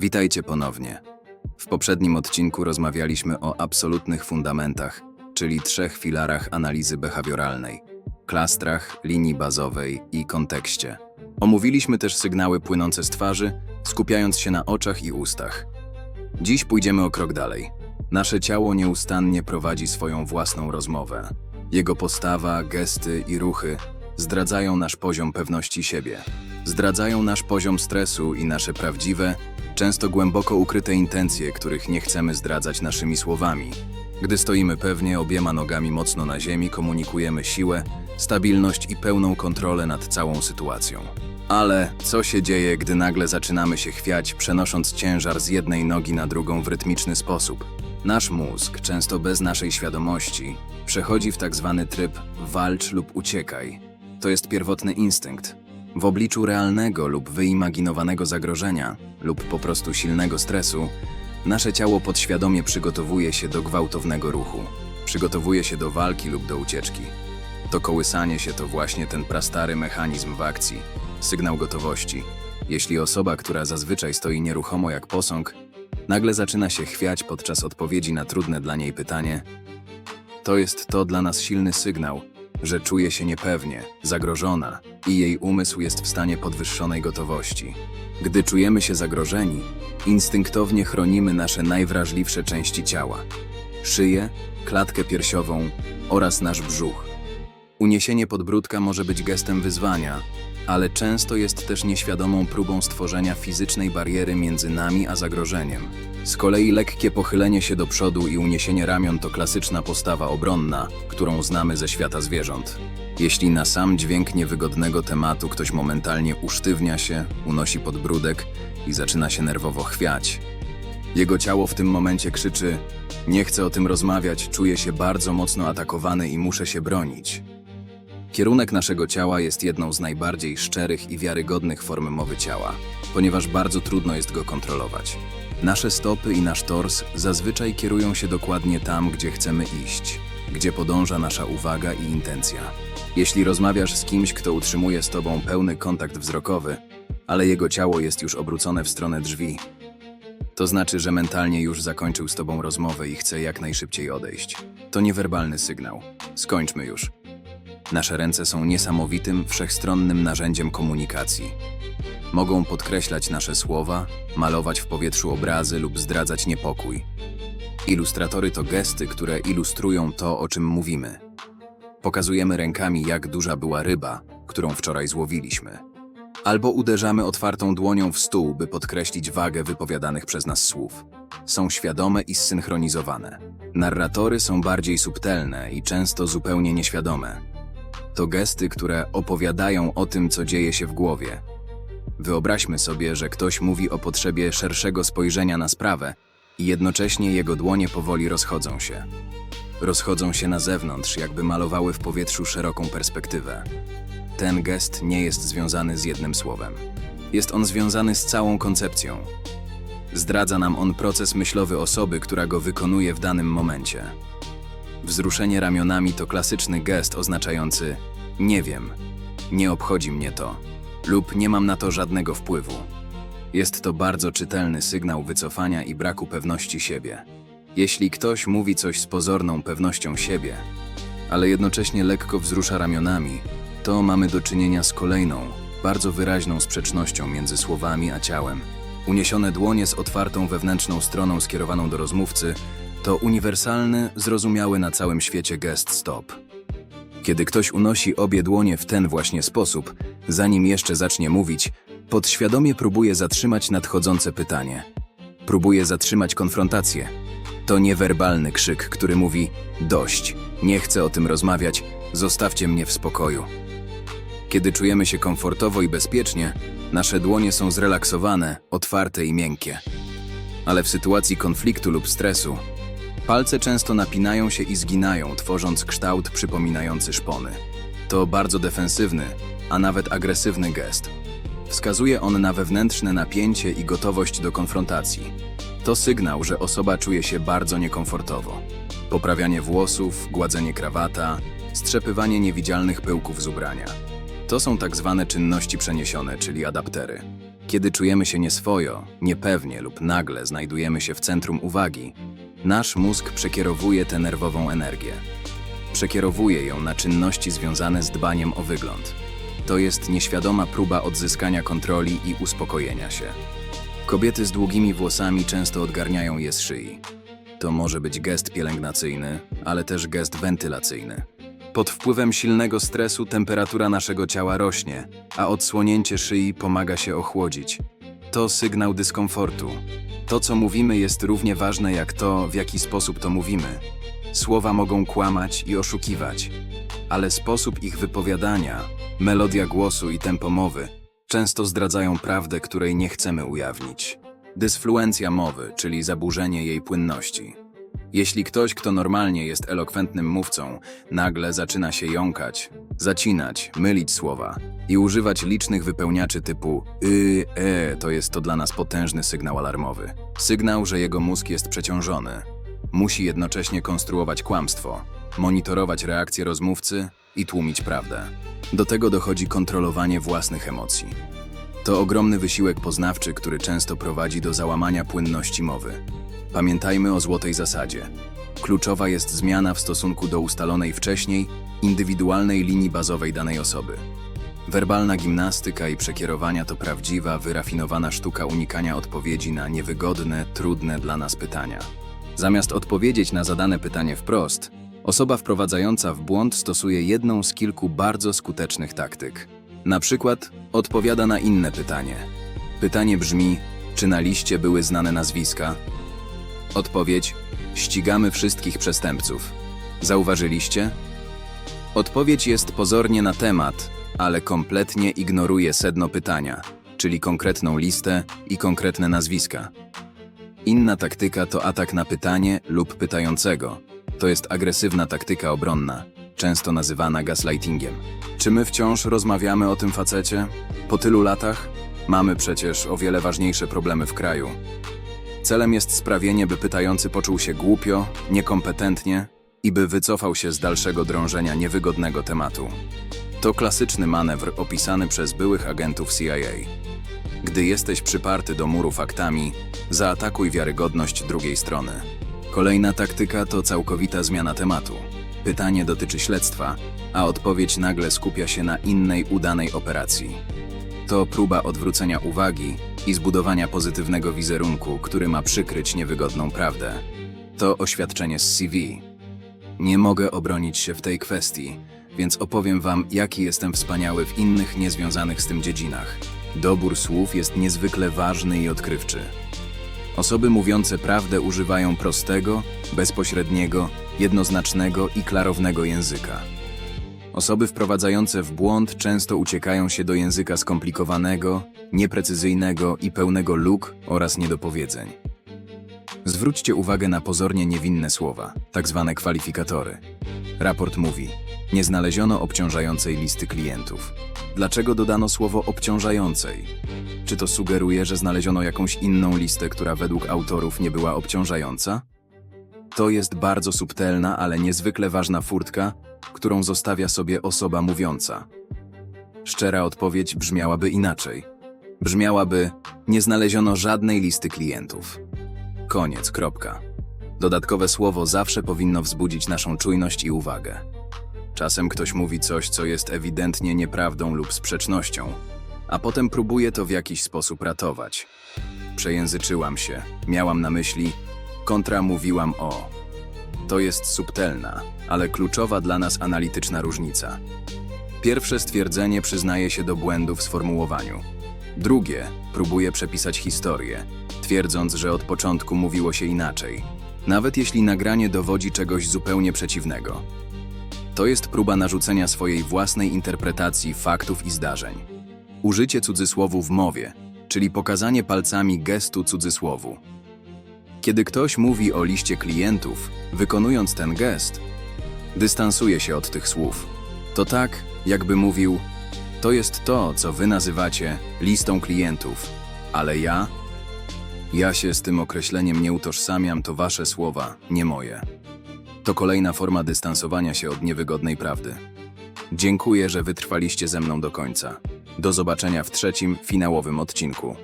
Witajcie ponownie. W poprzednim odcinku rozmawialiśmy o absolutnych fundamentach, czyli trzech filarach analizy behawioralnej klastrach, linii bazowej i kontekście. Omówiliśmy też sygnały płynące z twarzy, skupiając się na oczach i ustach. Dziś pójdziemy o krok dalej. Nasze ciało nieustannie prowadzi swoją własną rozmowę. Jego postawa, gesty i ruchy zdradzają nasz poziom pewności siebie. Zdradzają nasz poziom stresu i nasze prawdziwe, często głęboko ukryte intencje, których nie chcemy zdradzać naszymi słowami. Gdy stoimy pewnie, obiema nogami mocno na ziemi, komunikujemy siłę, stabilność i pełną kontrolę nad całą sytuacją. Ale co się dzieje, gdy nagle zaczynamy się chwiać, przenosząc ciężar z jednej nogi na drugą w rytmiczny sposób? Nasz mózg, często bez naszej świadomości, przechodzi w tak zwany tryb walcz lub uciekaj. To jest pierwotny instynkt. W obliczu realnego lub wyimaginowanego zagrożenia, lub po prostu silnego stresu, nasze ciało podświadomie przygotowuje się do gwałtownego ruchu. Przygotowuje się do walki lub do ucieczki. To kołysanie się to właśnie ten prastary mechanizm w akcji, sygnał gotowości. Jeśli osoba, która zazwyczaj stoi nieruchomo jak posąg, nagle zaczyna się chwiać podczas odpowiedzi na trudne dla niej pytanie, to jest to dla nas silny sygnał, że czuje się niepewnie, zagrożona i jej umysł jest w stanie podwyższonej gotowości. Gdy czujemy się zagrożeni, instynktownie chronimy nasze najwrażliwsze części ciała szyję, klatkę piersiową oraz nasz brzuch. Uniesienie podbródka może być gestem wyzwania, ale często jest też nieświadomą próbą stworzenia fizycznej bariery między nami a zagrożeniem. Z kolei lekkie pochylenie się do przodu i uniesienie ramion to klasyczna postawa obronna, którą znamy ze świata zwierząt. Jeśli na sam dźwięk niewygodnego tematu ktoś momentalnie usztywnia się, unosi podbródek i zaczyna się nerwowo chwiać, jego ciało w tym momencie krzyczy: Nie chcę o tym rozmawiać, czuję się bardzo mocno atakowany i muszę się bronić. Kierunek naszego ciała jest jedną z najbardziej szczerych i wiarygodnych form mowy ciała, ponieważ bardzo trudno jest go kontrolować. Nasze stopy i nasz tors zazwyczaj kierują się dokładnie tam, gdzie chcemy iść, gdzie podąża nasza uwaga i intencja. Jeśli rozmawiasz z kimś, kto utrzymuje z tobą pełny kontakt wzrokowy, ale jego ciało jest już obrócone w stronę drzwi, to znaczy, że mentalnie już zakończył z tobą rozmowę i chce jak najszybciej odejść. To niewerbalny sygnał. Skończmy już. Nasze ręce są niesamowitym, wszechstronnym narzędziem komunikacji. Mogą podkreślać nasze słowa, malować w powietrzu obrazy lub zdradzać niepokój. Ilustratory to gesty, które ilustrują to, o czym mówimy. Pokazujemy rękami, jak duża była ryba, którą wczoraj złowiliśmy. Albo uderzamy otwartą dłonią w stół, by podkreślić wagę wypowiadanych przez nas słów. Są świadome i zsynchronizowane. Narratory są bardziej subtelne i często zupełnie nieświadome. To gesty, które opowiadają o tym, co dzieje się w głowie. Wyobraźmy sobie, że ktoś mówi o potrzebie szerszego spojrzenia na sprawę i jednocześnie jego dłonie powoli rozchodzą się. Rozchodzą się na zewnątrz, jakby malowały w powietrzu szeroką perspektywę. Ten gest nie jest związany z jednym słowem. Jest on związany z całą koncepcją. Zdradza nam on proces myślowy osoby, która go wykonuje w danym momencie. Wzruszenie ramionami to klasyczny gest oznaczający nie wiem, nie obchodzi mnie to lub nie mam na to żadnego wpływu. Jest to bardzo czytelny sygnał wycofania i braku pewności siebie. Jeśli ktoś mówi coś z pozorną pewnością siebie, ale jednocześnie lekko wzrusza ramionami, to mamy do czynienia z kolejną, bardzo wyraźną sprzecznością między słowami a ciałem. Uniesione dłonie z otwartą wewnętrzną stroną skierowaną do rozmówcy to uniwersalny, zrozumiały na całym świecie gest stop. Kiedy ktoś unosi obie dłonie w ten właśnie sposób, zanim jeszcze zacznie mówić, podświadomie próbuje zatrzymać nadchodzące pytanie. Próbuje zatrzymać konfrontację. To niewerbalny krzyk, który mówi: Dość, nie chcę o tym rozmawiać, zostawcie mnie w spokoju. Kiedy czujemy się komfortowo i bezpiecznie, nasze dłonie są zrelaksowane, otwarte i miękkie. Ale w sytuacji konfliktu lub stresu, palce często napinają się i zginają, tworząc kształt przypominający szpony. To bardzo defensywny, a nawet agresywny gest. Wskazuje on na wewnętrzne napięcie i gotowość do konfrontacji. To sygnał, że osoba czuje się bardzo niekomfortowo. Poprawianie włosów, gładzenie krawata, strzepywanie niewidzialnych pyłków z ubrania. To są tak zwane czynności przeniesione, czyli adaptery. Kiedy czujemy się nieswojo, niepewnie lub nagle znajdujemy się w centrum uwagi, nasz mózg przekierowuje tę nerwową energię. Przekierowuje ją na czynności związane z dbaniem o wygląd. To jest nieświadoma próba odzyskania kontroli i uspokojenia się. Kobiety z długimi włosami często odgarniają je z szyi. To może być gest pielęgnacyjny, ale też gest wentylacyjny. Pod wpływem silnego stresu temperatura naszego ciała rośnie, a odsłonięcie szyi pomaga się ochłodzić. To sygnał dyskomfortu. To, co mówimy, jest równie ważne jak to, w jaki sposób to mówimy. Słowa mogą kłamać i oszukiwać, ale sposób ich wypowiadania, melodia głosu i tempo mowy często zdradzają prawdę, której nie chcemy ujawnić. Dysfluencja mowy, czyli zaburzenie jej płynności. Jeśli ktoś, kto normalnie jest elokwentnym mówcą, nagle zaczyna się jąkać, zacinać, mylić słowa i używać licznych wypełniaczy typu y, e, to jest to dla nas potężny sygnał alarmowy. Sygnał, że jego mózg jest przeciążony. Musi jednocześnie konstruować kłamstwo, monitorować reakcje rozmówcy i tłumić prawdę. Do tego dochodzi kontrolowanie własnych emocji. To ogromny wysiłek poznawczy, który często prowadzi do załamania płynności mowy. Pamiętajmy o złotej zasadzie. Kluczowa jest zmiana w stosunku do ustalonej wcześniej, indywidualnej linii bazowej danej osoby. Werbalna gimnastyka i przekierowania to prawdziwa, wyrafinowana sztuka unikania odpowiedzi na niewygodne, trudne dla nas pytania. Zamiast odpowiedzieć na zadane pytanie wprost, osoba wprowadzająca w błąd stosuje jedną z kilku bardzo skutecznych taktyk. Na przykład odpowiada na inne pytanie. Pytanie brzmi: czy na liście były znane nazwiska? Odpowiedź: ścigamy wszystkich przestępców. Zauważyliście? Odpowiedź jest pozornie na temat, ale kompletnie ignoruje sedno pytania, czyli konkretną listę i konkretne nazwiska. Inna taktyka to atak na pytanie lub pytającego. To jest agresywna taktyka obronna, często nazywana gaslightingiem. Czy my wciąż rozmawiamy o tym facecie? Po tylu latach? Mamy przecież o wiele ważniejsze problemy w kraju. Celem jest sprawienie, by pytający poczuł się głupio, niekompetentnie i by wycofał się z dalszego drążenia niewygodnego tematu. To klasyczny manewr opisany przez byłych agentów CIA. Gdy jesteś przyparty do muru faktami, zaatakuj wiarygodność drugiej strony. Kolejna taktyka to całkowita zmiana tematu. Pytanie dotyczy śledztwa, a odpowiedź nagle skupia się na innej udanej operacji. To próba odwrócenia uwagi i zbudowania pozytywnego wizerunku, który ma przykryć niewygodną prawdę. To oświadczenie z CV. Nie mogę obronić się w tej kwestii, więc opowiem Wam, jaki jestem wspaniały w innych niezwiązanych z tym dziedzinach. Dobór słów jest niezwykle ważny i odkrywczy. Osoby mówiące prawdę używają prostego, bezpośredniego, jednoznacznego i klarownego języka. Osoby wprowadzające w błąd często uciekają się do języka skomplikowanego, nieprecyzyjnego i pełnego luk oraz niedopowiedzeń. Zwróćcie uwagę na pozornie niewinne słowa, tak zwane kwalifikatory. Raport mówi: Nie znaleziono obciążającej listy klientów. Dlaczego dodano słowo obciążającej? Czy to sugeruje, że znaleziono jakąś inną listę, która według autorów nie była obciążająca? To jest bardzo subtelna, ale niezwykle ważna furtka, którą zostawia sobie osoba mówiąca. Szczera odpowiedź brzmiałaby inaczej. Brzmiałaby: Nie znaleziono żadnej listy klientów. Koniec, kropka. Dodatkowe słowo zawsze powinno wzbudzić naszą czujność i uwagę. Czasem ktoś mówi coś, co jest ewidentnie nieprawdą lub sprzecznością, a potem próbuje to w jakiś sposób ratować. Przejęzyczyłam się, miałam na myśli, kontra mówiłam o. To jest subtelna, ale kluczowa dla nas analityczna różnica. Pierwsze stwierdzenie przyznaje się do błędu w sformułowaniu. Drugie próbuje przepisać historię, twierdząc, że od początku mówiło się inaczej, nawet jeśli nagranie dowodzi czegoś zupełnie przeciwnego. To jest próba narzucenia swojej własnej interpretacji faktów i zdarzeń. Użycie cudzysłowu w mowie, czyli pokazanie palcami gestu cudzysłowu. Kiedy ktoś mówi o liście klientów, wykonując ten gest, dystansuje się od tych słów. To tak, jakby mówił: To jest to, co wy nazywacie listą klientów, ale ja. Ja się z tym określeniem nie utożsamiam, to wasze słowa, nie moje. To kolejna forma dystansowania się od niewygodnej prawdy. Dziękuję, że wytrwaliście ze mną do końca. Do zobaczenia w trzecim, finałowym odcinku.